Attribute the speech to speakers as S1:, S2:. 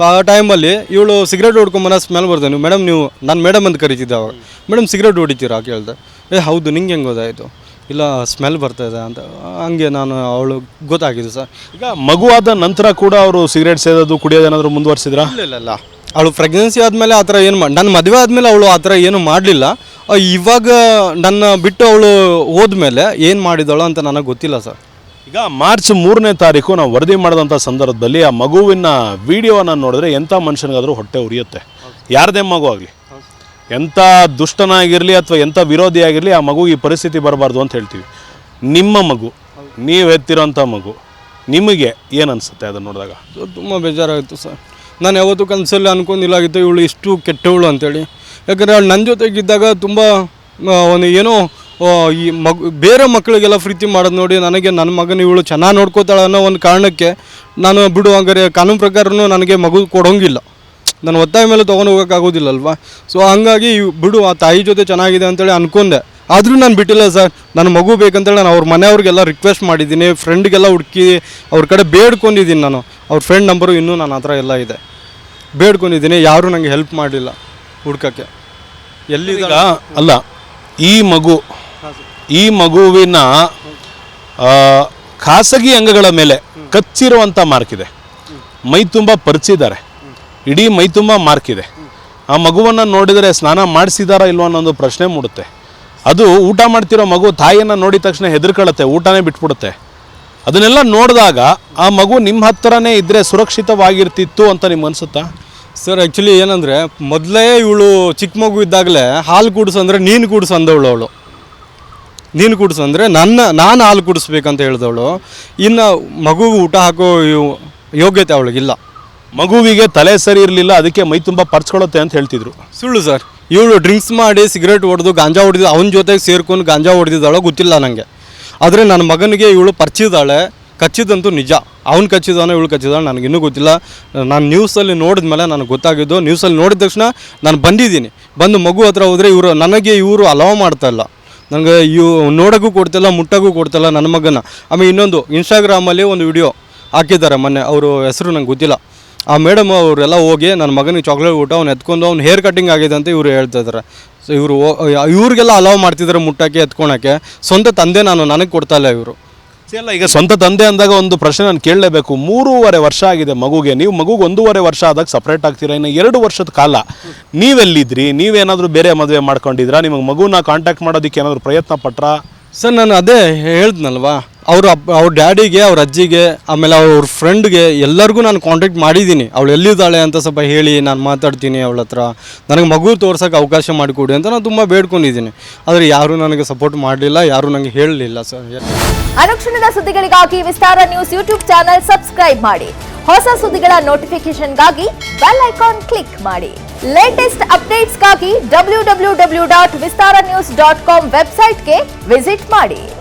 S1: So ಆ ಟೈಮಲ್ಲಿ ಇವಳು ಸಿಗರೇಟ್ ಹೊಡ್ಕೊಂಬನ ಸ್ಮೆಲ್ ಬರ್ತದೆ ನೀವು ಮೇಡಮ್ ನೀವು ನಾನು ಮೇಡಮ್ ಅಂತ ಕರಿತಿದ್ದೆ ಅವಾಗ. ಮೇಡಮ್ ಸಿಗರೇಟ್ ಹೊಡಿತೀರಾ ಕೇಳಿದೆ. ಏ ಹೌದು ನಿಂಗೆ ಹೆಂಗೆ ಗೊತ್ತಾಯಿತು? ಇಲ್ಲ ಸ್ಮೆಲ್ ಬರ್ತಾಯಿದೆ ಅಂತ. ಹಂಗೆ ನಾನು ಅವಳು ಗೊತ್ತಾಗಿದ್ದು ಸರ್.
S2: ಈಗ ಮಗುವಾದ ನಂತರ ಕೂಡ ಅವರು ಸಿಗರೇಟ್ ಸೇದೋದು ಕುಡಿಯೋದು ಏನಾದರೂ
S1: ಇಲ್ಲ ಇಲ್ಲ ಇಲ್ಲ. ಅವಳು ಪ್ರೆಗ್ನೆನ್ಸಿ ಆದಮೇಲೆ ಆ ಥರ ಏನು ಮಾಡಿ ನನ್ನ ಮದುವೆ ಆದಮೇಲೆ ಅವಳು ಆ ಥರ ಏನು ಮಾಡಲಿಲ್ಲ. ಇವಾಗ ನನ್ನ ಬಿಟ್ಟು ಅವಳು ಹೋದ್ಮೇಲೆ ಏನು ಮಾಡಿದಳು ಅಂತ ನನಗೆ ಗೊತ್ತಿಲ್ಲ ಸರ್.
S2: ಈಗ ಮಾರ್ಚ್ ಮೂರನೇ ತಾರೀಕು ನಾವು ವರದಿ ಮಾಡಿದಂಥ ಸಂದರ್ಭದಲ್ಲಿ ಆ ಮಗುವಿನ ವಿಡಿಯೋನ ನೋಡಿದ್ರೆ ಎಂಥ ಮನುಷ್ಯನಿಗಾದರೂ ಹೊಟ್ಟೆ ಉರಿಯುತ್ತೆ. ಯಾರದೇ ಮಗು ಆಗಲಿ. ಎಂಥ ದುಷ್ಟನಾಗಿರಲಿ ಅಥವಾ ಎಂಥ ವಿರೋಧಿ ಆಗಿರಲಿ ಆ ಮಗು ಈ ಪರಿಸ್ಥಿತಿ ಬರಬಾರ್ದು ಅಂತ ಹೇಳ್ತೀವಿ. ನಿಮ್ಮ ಮಗು, ನೀವು ಎತ್ತಿರೋಂಥ ಮಗು, ನಿಮಗೆ ಏನು ಅನಿಸುತ್ತೆ ಅದನ್ನು ನೋಡಿದಾಗ?
S1: ತುಂಬ ಬೇಜಾರಾಯಿತು ಸರ್. ನಾನು ಯಾವತ್ತೂ ಕನಸಲ್ಲಿ ಅನ್ಕೊಂಡಿಲ್ಲಾಗಿತ್ತು ಇವಳು ಇಷ್ಟು ಕೆಟ್ಟವಳು ಅಂತೇಳಿ. ಯಾಕಂದರೆ ಅವಳು ನನ್ನ ಜೊತೆಗಿದ್ದಾಗ ತುಂಬ ಒಂದು ಏನೋ ಈ ಮಗು, ಬೇರೆ ಮಕ್ಕಳಿಗೆಲ್ಲ ಪ್ರೀತಿ ಮಾಡೋದು ನೋಡಿ ನನಗೆ ನನ್ನ ಮಗನ ಇವಳು ಚೆನ್ನಾಗಿ ನೋಡ್ಕೋತಾಳೆ ಅನ್ನೋ ಒಂದು ಕಾರಣಕ್ಕೆ ನಾನು ಬಿಡು ಹಂಗಾರೆ ಕಾನೂನು ಪ್ರಕಾರನೂ ನನಗೆ ಮಗು ಕೊಡೋಂಗಿಲ್ಲ. ನಾನು ಒತ್ತಾಯ ಮೇಲೆ ತೊಗೊಂಡು ಹೋಗೋಕ್ಕಾಗೋದಿಲ್ಲಲ್ವಾ ಸೊ ಹಂಗಾಗಿ ಬಿಡು, ಆ ತಾಯಿ ಜೊತೆ ಚೆನ್ನಾಗಿದೆ ಅಂತೇಳಿ ಅನ್ಕೊಂಡೆ. ಆದರೂ ನಾನು ಬಿಟ್ಟಿಲ್ಲ ಸರ್. ನನ್ನ ಮಗು ಬೇಕಂತೇಳಿ ನಾನು ಅವ್ರ ಮನೆಯವ್ರಿಗೆಲ್ಲ ರಿಕ್ವೆಸ್ಟ್ ಮಾಡಿದ್ದೀನಿ. ಫ್ರೆಂಡ್ಗೆಲ್ಲ ಹುಡುಕಿ ಅವ್ರ ಕಡೆ ಬೇಡ್ಕೊಂಡಿದ್ದೀನಿ ನಾನು. ಅವ್ರ ಫ್ರೆಂಡ್ ನಂಬರು ಇನ್ನೂ ನನ್ನ ಹತ್ರ ಎಲ್ಲ ಇದೆ. ಬೇಡ್ಕೊಂಡಿದ್ದೀನಿ. ಯಾರೂ ನನಗೆ ಹೆಲ್ಪ್ ಮಾಡಲಿಲ್ಲ ಹುಡ್ಕೋಕ್ಕೆ. ಎಲ್ಲಿ
S2: ಅಲ್ಲ, ಈ ಮಗು ಈ ಮಗುವಿನ ಖಾಸಗಿ ಅಂಗಗಳ ಮೇಲೆ ಕಚ್ಚಿರುವಂಥ ಮಾರ್ಕ್ ಇದೆ. ಮೈ ತುಂಬ ಪರಿಚಿದ್ದಾರೆ. ಇಡೀ ಮೈ ತುಂಬ ಮಾರ್ಕ್ ಇದೆ. ಆ ಮಗುವನ್ನು ನೋಡಿದರೆ ಸ್ನಾನ ಮಾಡಿಸಿದಾರಾ ಇಲ್ವೋ ಅನ್ನೋ ಪ್ರಶ್ನೆ ಮೂಡುತ್ತೆ. ಅದು ಊಟ ಮಾಡ್ತಿರೋ ಮಗು ತಾಯಿಯನ್ನು ನೋಡಿದ ತಕ್ಷಣ ಹೆದರ್ಕೊಳ್ಳುತ್ತೆ, ಊಟನೇ ಬಿಟ್ಬಿಡುತ್ತೆ. ಅದನ್ನೆಲ್ಲ ನೋಡಿದಾಗ ಆ ಮಗು ನಿಮ್ಮ ಹತ್ತಿರನೇ ಇದ್ದರೆ ಸುರಕ್ಷಿತವಾಗಿರ್ತಿತ್ತು ಅಂತ ನಿಮ್ಗೆ ಅನಿಸುತ್ತಾ?
S1: ಸರ್ ಆ್ಯಕ್ಚುಲಿ ಏನಂದರೆ, ಮೊದಲೇ ಇವಳು ಚಿಕ್ಕ ಮಗು ಇದ್ದಾಗಲೇ ಹಾಲು ಕೂಡಿಸು ಅಂದರೆ ನೀನು ಕೂಡಿಸು ಅಂದವಳು ಅವಳು. ನೀನು ಕುಡಿಸು ಅಂದರೆ ನನ್ನ ನಾನು ಹಾಲು ಕುಡಿಸ್ಬೇಕಂತ ಹೇಳಿದವಳು. ಇನ್ನು ಮಗುಗೆ ಊಟ ಹಾಕೋ ಯೋಗ್ಯತೆ ಅವಳಿಗಿಲ್ಲ
S2: ಮಗುವಿಗೆ ತಲೆ ಸರಿ ಇರಲಿಲ್ಲ ಅದಕ್ಕೆ ಮೈ ತುಂಬ ಪರ್ಚ್ಕೊಳ್ಳುತ್ತೆ ಅಂತ ಹೇಳ್ತಿದ್ರು.
S1: ಸುಳ್ಳು ಸರ್. ಇವಳು ಡ್ರಿಂಕ್ಸ್ ಮಾಡಿ ಸಿಗರೇಟ್ ಹೊಡೆದು ಗಾಂಜಾ ಹೊಡೆದು ಅವನ ಜೊತೆಗೆ ಸೇರ್ಕೊಂಡು ಗಾಂಜಾ ಹೊಡೆದಿದ್ದಾಳೋ ಗೊತ್ತಿಲ್ಲ ನನಗೆ ಆದರೆ ನನ್ನ ಮಗನಿಗೆ ಇವಳು ಪರಿಚಿದಾಳೆ ಕಚ್ಚಿದಂತೂ ನಿಜ. ಅವ್ನು ಕಚ್ಚಿದಾನೋ ಇವಳು ಕಚ್ಚಿದಾಳೆ ನನಗಿನ್ನೂ ಗೊತ್ತಿಲ್ಲ. ನಾನು ನ್ಯೂಸಲ್ಲಿ ನೋಡಿದ ಮೇಲೆ ನನಗೆ ಗೊತ್ತಾಗಿದ್ದು ನ್ಯೂಸಲ್ಲಿ ನೋಡಿದ ತಕ್ಷಣ ನಾನು ಬಂದಿದ್ದೀನಿ. ಬಂದು ಮಗು ಹತ್ರ ಹೋದರೆ ಇವರು ನನಗೆ ಇವರು ಅಲೋ ಮಾಡ್ತಾ ಇಲ್ಲ. ನನಗೆ ಇವು ನೋಡೋಕ್ಕೂ ಕೊಡ್ತಿಲ್ಲ, ಮುಟ್ಟೋಕ್ಕೂ ಕೊಡ್ತಿಲ್ಲ ನನ್ನ ಮಗನ ಆಮೇಲೆ ಇನ್ನೊಂದು ಇನ್ಸ್ಟಾಗ್ರಾಮಲ್ಲಿ ಒಂದು ವಿಡಿಯೋ ಹಾಕಿದ್ದಾರೆ ಮೊನ್ನೆ. ಅವರು ಹೆಸರು ನಂಗೆ ಗೊತ್ತಿಲ್ಲ. ಆ ಮೇಡಮ್ ಅವರೆಲ್ಲ ಹೋಗಿ ನನ್ನ ಮಗನಿಗೆ ಚಾಕ್ಲೇಟ್ ಊಟ, ಅವ್ನು ಎತ್ಕೊಂಡು, ಅವ್ನು ಹೇರ್ ಕಟ್ಟಿಂಗ್ ಆಗಿದೆ ಅಂತ ಇವರು ಹೇಳ್ತಾ ಇದ್ದಾರೆ ಸೊ ಇವರು ಇವ್ರಿಗೆಲ್ಲ ಅಲಾವ್ ಮಾಡ್ತಿದ್ದಾರೆ ಮುಟ್ಟಕ್ಕೆ, ಎತ್ಕೊಳಕ್ಕೆ. ಸ್ವಂತ ತಂದೆ ನಾನು, ನನಗೆ ಕೊಡ್ತಾ ಇಲ್ಲ ಇವರು.
S2: ಅಲ್ಲ, ಈಗ ಸ್ವಂತ ತಂದೆ ಅಂದಾಗ ಒಂದು ಪ್ರಶ್ನೆ ನಾನು ಕೇಳಲೇಬೇಕು. ಮೂರುವರೆ ವರ್ಷ ಆಗಿದೆ ಮಗುಗೆ. ನೀವು ಮಗುಗೆ ಒಂದೂವರೆ ವರ್ಷ ಆದಾಗ ಸಪ್ರೇಟ್ ಆಗ್ತೀರಾ? ಇನ್ನು ಎರಡು ವರ್ಷದ ಕಾಲ. ನೀವೆಲ್ಲಿದ್ರಿ? ನೀವೇನಾದರೂ ಬೇರೆ ಮದುವೆ ಮಾಡ್ಕೊಂಡಿದ್ರಾ? ನಿಮಗೆ ಮಗುನ ಕಾಂಟ್ಯಾಕ್ಟ್ ಮಾಡೋದಕ್ಕೆ ಏನಾದರೂ ಪ್ರಯತ್ನ ಪಟ್ರಾ?
S1: ಸರ್, ನಾನು ಅದೇ ಹೇಳ್ದ್ನಲ್ವಾ? ಅವ್ರ ಅವ್ರ ಡ್ಯಾಡಿಗೆ, ಅವ್ರ ಅಜ್ಜಿಗೆ, ಆಮೇಲೆ ಅವ್ರ ಫ್ರೆಂಡ್ಗೆ ಎಲ್ಲರಿಗೂ ನಾನು ಕಾಂಟ್ಯಾಕ್ಟ್ ಮಾಡಿದ್ದೀನಿ. ಅವಳು ಎಲ್ಲಿದ್ದಾಳೆ ಅಂತ ಸ್ವಲ್ಪ ಹೇಳಿ ನಾನು ಮಾತಾಡ್ತೀನಿ ಅವಳ ಹತ್ರ. ನನಗೆ ಮಗು ತೋರ್ಸೋಕೆ ಅವಕಾಶ ಮಾಡಿಕೊಡಿ ಅಂತ ನಾನು ತುಂಬ ಬೇಡ್ಕೊಂಡಿದ್ದೀನಿ. ಆದರೆ ಯಾರೂ ನನಗೆ ಸಪೋರ್ಟ್ ಮಾಡಲಿಲ್ಲ, ಯಾರೂ ನನಗೆ ಹೇಳಲಿಲ್ಲ ಸರ್.
S3: ಅನುಕ್ಷಣದ ಸುದ್ದಿಗಳಿಗಾಗಿ Vistara news YouTube channel subscribe ಮಾಡಿ. ಹೊಸ ಸುದ್ದಿಗಳ ನೋಟಿಫಿಕೇಶನ್ಗಾಗಿ ಬೆಲ್ ಐಕಾನ್ ಕ್ಲಿಕ್ ಮಾಡಿ. Latest ಅಪ್ಡೇಟ್ಸ್ಗಾಗಿ W W W dot Vistara news dot com ವೆಬ್ಸೈಟ್ಗೆ ವಿಸಿಟ್ ಮಾಡಿ.